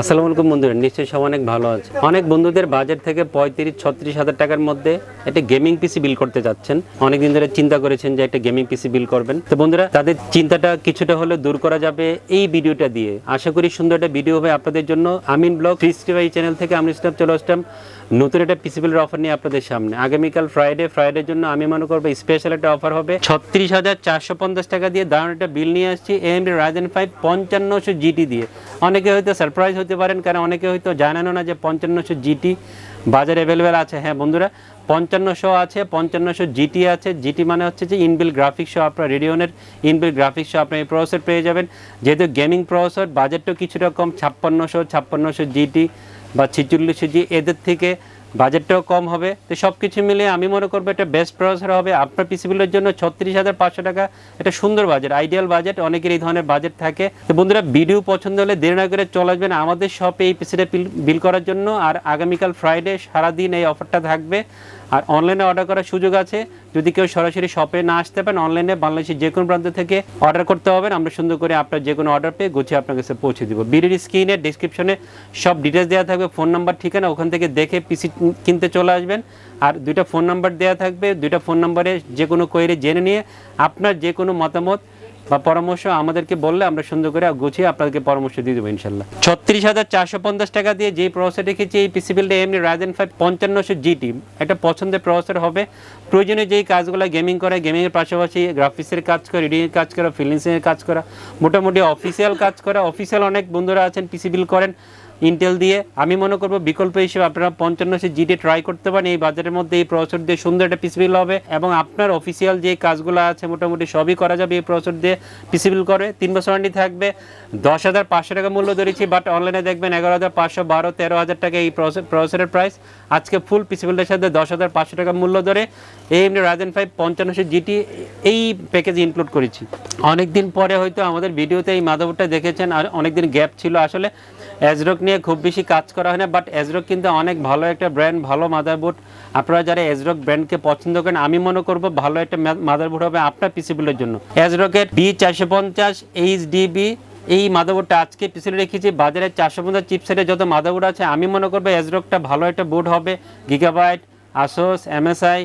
আসসালামু আলাইকুম বন্ধুরা, নিশ্চয়ই সব অনেক ভালো আছে। অনেক বন্ধুদের বাজেট থেকে পঁয়ত্রিশ, ছত্রিশ হাজার টাকার মধ্যে একটা গেমিং পিসি বিল করতে যাচ্ছেন। অনেকদিন ধরে চিন্তা করেছেন যে একটা গেমিং পিসি বিল করবেন। তো বন্ধুরা, তাদের চিন্তাটা কিছুটা হলে দূর করা যাবে এই ভিডিওটা দিয়ে। আশা করি সুন্দর একটা ভিডিও হবে আপনাদের জন্য। আমিন ব্লগ ফ্রি চ্যানেল থেকে আমি ইসলাম চলে আসলাম। নতুন একটা পিসি বিলের অফার নিয়ে আপনাদের সামনে। আগামীকাল ফ্রাইডে ফ্রাইডের জন্য আমি মনে করব স্পেশাল একটা অফার হবে। ছত্রিশ হাজার চারশো পঞ্চাশ টাকা দিয়ে দারুণ একটা বিল নিয়ে আসছি। এম রাজেন ফাইভ পঞ্চান্নশো জিটি দিয়ে। অনেকে হয়তো সারপ্রাইজ হতে পারেন, কারণ অনেকে হয়তো জানেন না যে পঞ্চান্নশো জিটি বাজারে অ্যাভেলেবেল আছে। হ্যাঁ বন্ধুরা, পঞ্চান্নশো আছে, পঞ্চান্নশো জিটি আছে। জিটি মানে হচ্ছে যে ইনবিল গ্রাফিক্সও আপনার রেডিওনের ইনবিল গ্রাফিক্সও আপনার আপনি এই প্রসেসর পেয়ে যাবেন। যেহেতু গেমিং প্রসেসর বাজেটটা কিছুটা কম, ছাপ্পান্নশো ছাপ্পান্নশো জিটি বা ছিচল্লিশশো জি, এদের থেকে বাজেটটাও কম হবে। তো সব কিছু মিলে আমি মনে করব একটা বেস্ট প্রসেসর হবে। আপনার পিসিবিলের জন্য ছত্রিশ হাজার পাঁচশো টাকা। এটা সুন্দর বাজেট আইডিয়াল বাজেট অনেকের এই ধরনের বাজেট থাকে। তো বন্ধুরা ভিডিও পছন্দ হলে দেরি না করে চলে আসবেন আমাদের শপে এই পিসিটা বিল করার জন্য। আর আগামীকাল ফ্রাইডে সারাদিন এই অফারটা থাকবে। আর অনলাইনে অর্ডার করার সুযোগ আছে। যদি কেউ সরাসরি শপে না আসতে পারেন অনলাইনে বাংলাদেশের যে কোনো প্রান্ত থেকে অর্ডার করতে হবে। আমরা সুন্দর করে আপনার যে কোনো অর্ডার পেয়ে গুছিয়ে আপনার কাছে পৌঁছে দিব। বিডির স্ক্রিনে ডিসক্রিপশনে সব ডিটেলস দেওয়া থাকবে। ফোন নাম্বার ঠিকানা ওখান থেকে দেখে পিসি কিনতে চলে আসবেন। আর দুইটা ফোন নাম্বার দেওয়া থাকবে। দুইটা ফোন নাম্বারে যে কোনো কোয়েরি জেনে নিয়ে আপনার যে কোনো মতামত বা পরামর্শ আমাদেরকে বললে আমরা সুন্দর করে গুছিয়ে আপনাদেরকে পরামর্শ দিয়ে দেবো, ইনশাল্লাহ। ছত্রিশ হাজার চারশো পঞ্চাশ টাকা দিয়ে যে প্রসেসর রেখেছি এই পিসি বিলটা এমনি রাজেন ফাইভ পঞ্চান্নশো জি টিম একটা পছন্দের প্রসেসর হবে। প্রয়োজনে যেই কাজগুলো গেমিং করে গেমিংয়ের পাশাপাশি গ্রাফিক্সের কাজ করা রিডিংয়ের কাজ করা ফিলিংসের কাজ করা, মোটামুটি অফিসিয়াল কাজ করা অফিসিয়াল অনেক বন্ধুরা আছেন পিসিবিল করেন। ইন্টেল দিয়ে। আমি মনে করব বিকল্প হিসেবে আপনারা পঞ্চান্নশো জিটি ট্রাই করতে পারেন। এই বাজারের মধ্যে এই প্রসেসর দিয়ে সুন্দর একটা পিসিবিল হবে এবং আপনার অফিসিয়াল যে কাজগুলো আছে মোটামুটি সবই করা যাবে এই প্রসেসর দিয়ে পিসিবিল করে। তিন বছর ওয়ারেন্টি থাকবে। দশ হাজার পাঁচশো টাকা মূল্য ধরেছি বাট অনলাইনে দেখবেন এগারো হাজার পাঁচশো বারো, তেরো হাজার টাকা এই প্রসেসরের প্রাইস আজকে ফুল পিসিবিলটার সাথে দশ হাজার পাঁচশো টাকা মূল্য ধরে এই এমনি রাজেন ফাইভ পঞ্চান্নশো জিটি এই প্যাকেজ ইনক্লুড করেছি। অনেকদিন পরে হয়তো আমাদের ভিডিওতে এই মাদাবোর্ডটা দেখেছেন, আর অনেকদিন গ্যাপ ছিল। আসলে এজরক নিয়ে খুব বেশি কাজ করা হয় না বাট এজরক কিন্তু অনেক ভালো একটা ব্র্যান্ড ভালো মাদারবোর্ড আপনারা যারা এজরক ব্র্যান্ডকে পছন্দ করেন, আমি মনে করব ভালো একটা মাদারবোর্ড হবে আপনার পিসিবিলের জন্য। এজরকের বি চারশো পঞ্চাশ এইচ ডিবি এই মাদারবোর্ডটা আজকে পিছনে রেখেছি। বাজারে চারশো পঞ্চাশ চিপসেটের যত মাদারবোর্ড আছে, আমি মনে করব এজরকটা ভালো একটা বোর্ড হবে। গিগাবাইট আসোস এমএসআই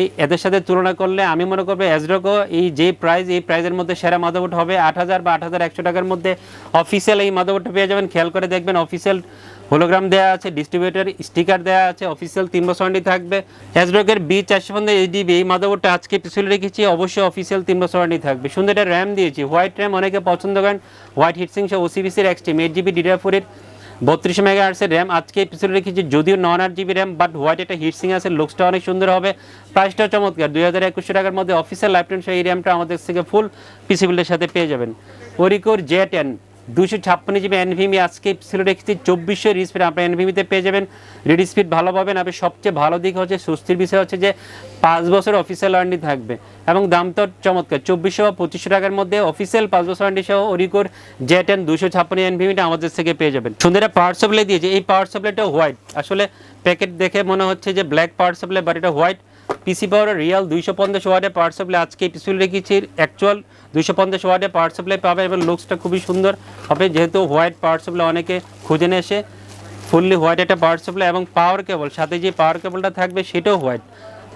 এই এদের সাথে তুলনা করলে আমি মনে করব এজরকও এই যে প্রাইস এই প্রাইজের মধ্যে সেরা মাদারবোর্ড হবে। আট হাজার বা আট হাজার একশো টাকার মধ্যে অফিসিয়াল এই মাদারবোর্ডটা পেয়ে যাবেন। খেয়াল করে দেখবেন অফিসিয়াল হোলোগ্রাম দেওয়া আছে ডিস্ট্রিবিউটার স্টিকার দেওয়া আছে অফিসিয়াল তিন বছর ওয়ারেন্টি থাকবে। এজরকের বি চারশো পঞ্চাশ এইচডিবি এই মাদারবোর্ডটা আজকে পিছনে রেখেছি, অবশ্যই অফিসিয়াল তিন বছর ওয়ারেন্টি থাকবে। সুন্দর একটা র্যাম দিয়েছি। হোয়াইট র্যাম অনেকে পছন্দ করেন। হোয়াইট হিটসিং সহ ওসিবিসির এক্সট্রিম এইট জিবি ডিডার ফোরের বত্রিশ মেগা আর্টসের র্যাম। আজকে পিছনে রেখেছি, যদিও নন আট জিবি র্যাম, বাট হোয়াইট একটা হিটসিং আছে, লুকসটা অনেক সুন্দর হবে। প্রাইসটাও চমৎকার, দুই হাজার একুশশো টাকার মধ্যে অফিসিয়াল লাইফটাইম সেই র্যামটা আমাদের থেকে ফুল পিসিবিলের সাথে পেয়ে যাবেন। ওরিকোর জে টেন দুশো ছাপ্পান্ন জিবি এনভিমি আজকে ছিল রেখেছি চব্বিশশো স্পিড আপনার এনভিমিতে পেয়ে যাবেন। রিড স্পিড ভালো পাবেন আপনি সবচেয়ে ভালো দিক হচ্ছে স্বস্তির বিষয় হচ্ছে যে পাঁচ বছর অফিসিয়াল ওয়ারেন্টি থাকবে। এবং দাম তো চমৎকার, চব্বিশশো বা পঁচিশশো টাকার মধ্যে অফিসিয়াল পাঁচ বছর ওয়ারেন্টি সহ ওরিকোর জে টেন দুশো ছাপ্পান্ন এনভিমিটা আমাদের থেকে পেয়ে যাবেন। সুন্দর পাওয়ার সাপ্লাই দিয়েছে, এই পাওয়ার সাপ্লাইটা হোয়াইট আসলে প্যাকেট দেখে মনে হচ্ছে যে ব্ল্যাক পাওয়ার সাপ্লাই বাট এটা হোয়াইট পিসি পাওয়ার রিয়াল দুইশো পঞ্চাশ ওয়ার্ডে পাওয়ার সাপ্লাই আজকে পিসি রেখেছি অ্যাকচুয়াল দুইশো পঞ্চাশ ওয়ার্ডে পাওয়ার সাপ্লাই পাবে এবং লুকসটা খুবই সুন্দর হবে। যেহেতু হোয়াইট পাওয়ার সাপ্লাই অনেকে খুঁজে নিয়ে এসে ফুললি হোয়াইট একটা পাওয়ার সাপ্লাই এবং পাওয়ার কেবল সাথে যে পাওয়ার কেবলটা থাকবে সেটাও হোয়াইট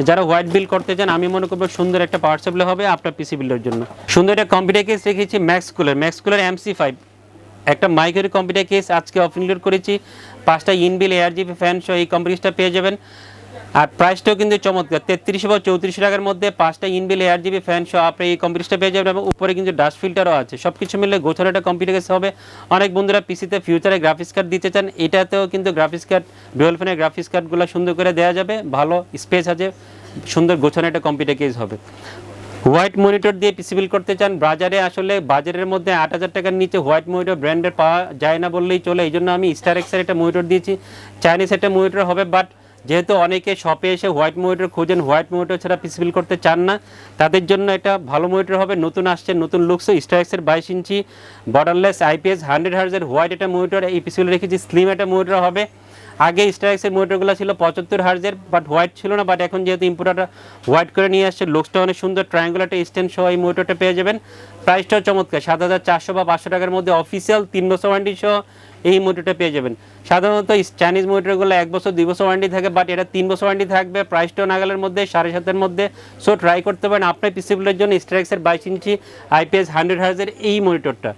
যারা হোয়াইট বিল করতে চান, আমি মনে করব সুন্দর একটা পাওয়ার সাপ্লাই হবে আপনার পিসি বিলের জন্য। সুন্দর একটা কম্পিউটার কেস রেখেছি max cooler max cooler MC five একটা মাইকের কম্পিউটার কেস আজকে অফ ইনলোড করেছি। পাঁচটা ইনবিল এয়ার জিবি ফ্যান সহ এই কম্পিউটারটা পেয়ে যাবেন। আর প্রাইসটাও কিন্তু চমৎকার। তেত্রিশশো বা চৌত্রিশশো টাকার মধ্যে পাঁচটা ইনবিল এয়ার জিবি ফ্যান সহ আপনি এই কম্পিউটারটা পেয়ে যাবেন এবং উপরে কিন্তু ডাস্ট ফিল্টারও আছে। সব কিছু মিলে গোছানো একটা কম্পিউটার কেস হবে অনেক বন্ধুরা পিসিতে ফিউচারে গ্রাফিক্স কার্ড দিতে চান, এটাতেও কিন্তু গ্রাফিক্স কার্ড ডুয়েল ফ্যানের গ্রাফিক্স কার্ডগুলো সুন্দর করে দেওয়া যাবে। ভালো স্পেস আছে, সুন্দর গোছানো একটা কম্পিউটার কেস হবে। হোয়াইট মনিটর দিয়ে পিসিবিল করতে চান, বাজারে আসলে বাজারের মধ্যে আট হাজার টাকার নিচে হোয়াইট মনিটর ব্র্যান্ডের পাওয়া যায় না বললেই চলে। এই জন্য আমি স্টার এক্সের একটা মনিটর দিয়েছি। চাইনিজ একটা মনিটর হবে বাট যেহেতু অনেকে শপে এসে হোয়াইট মনিটর খুঁজেন হোয়াইট মনিটর ছাড়া পিসফিল করতে চান না, তাদের জন্য এটা ভালো মনিটর হবে। নতুন আসছে, নতুন লুকস স্ট্রাইক্সের বাইশ ইঞ্চি বর্ডারলেস আইপিএস হান্ড্রেড হার্জের হোয়াইট একটা মনিটর এই পিসফিল রেখেছি স্লিম একটা মনিটর হবে। আগে স্ট্রাইক্সের মোটরগুলো ছিল পঁচাত্তর হার্জের বাট হোয়াইট ছিল না বাট এখন যেহেতু ইম্পোর্টারটা হোয়াইট করে নিয়ে আসছে লুকসটা অনেক সুন্দর ট্রায়াঙ্গুলারটা স্ট্যান্ড সহ এই মোটরটা পেয়ে যাবেন। প্রাইসটাও চমৎকার, সাত হাজার চারশো বা পাঁচশো টাকার মধ্যে অফিসিয়াল তিন বছর ওয়ারেন্টি সহ এই মনিটরটা পেয়ে যাবেন। সাধারণত চাইনিজ মনিটরগুলো এক বছর, দুই বছর ওয়ারেন্টি থাকে বাট এটা তিন বছর ওয়ারেন্টি থাকবে প্রাইসটাও নাগালের মধ্যে, সাড়ে সাতের মধ্যে। সো ট্রাই করতে পারেন, আপনার পিসিবিলের জন্য স্ট্রাইক্সের বাইশ ইঞ্চি আইপিএস হান্ড্রেড হার্জের এই মনিটরটা।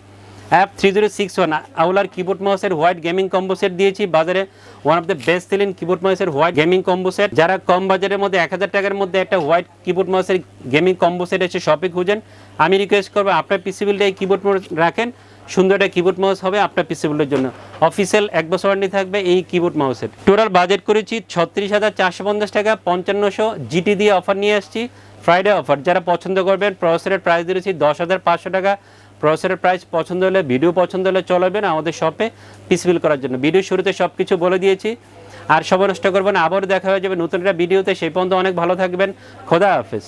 অ্যাপ থ্রি জিরো সিক্স ওয়ান আউলার কিবোর্ড মাউসের হোয়াইট গেমিং কম্বো সেট দিয়েছি। বাজারে one of the best selling keyboard মাউসের হোয়াইট গেমিং কম্বো সেট যারা কম বাজারের মধ্যে এক হাজার টাকার মধ্যে একটা হোয়াইট কিবোর্ড মাউসের গেমিং কম্বো সেট এসে শপে খুঁজেন। আমি রিকোয়েস্ট করব, আপনার পিসিবিলটা এই কিবোর্ড রাখেন। সুন্দর একটা কিবোর্ড মাউস হবে আপনার পিসিবিলের জন্য। অফিসিয়াল এক বছর ওয়ারেন্টি থাকবে এই কিবোর্ড মাউসের টোটাল বাজেট করেছি ছত্রিশ হাজার চারশো পঞ্চাশ টাকা, পঞ্চান্নশো জিটি দিয়ে অফার নিয়ে আসছি। ফ্রাইডে অফার যারা পছন্দ করবেন প্রসেসরের প্রাইস দিয়েছি দশ হাজার পাঁচশো টাকা। প্রসেসরের প্রাইস পছন্দ হলে ভিডিও পছন্দ হলে চলবে না আমাদের শপে পিসবিল করার জন্য। ভিডিও শুরুতে সব কিছু বলে দিয়েছি। আর সবাই নষ্ট করবেন, আবারও দেখা হয়ে যাবে নতুন একটা ভিডিওতে সেই পর্যন্ত অনেক ভালো থাকবেন। খোদা হাফেজ।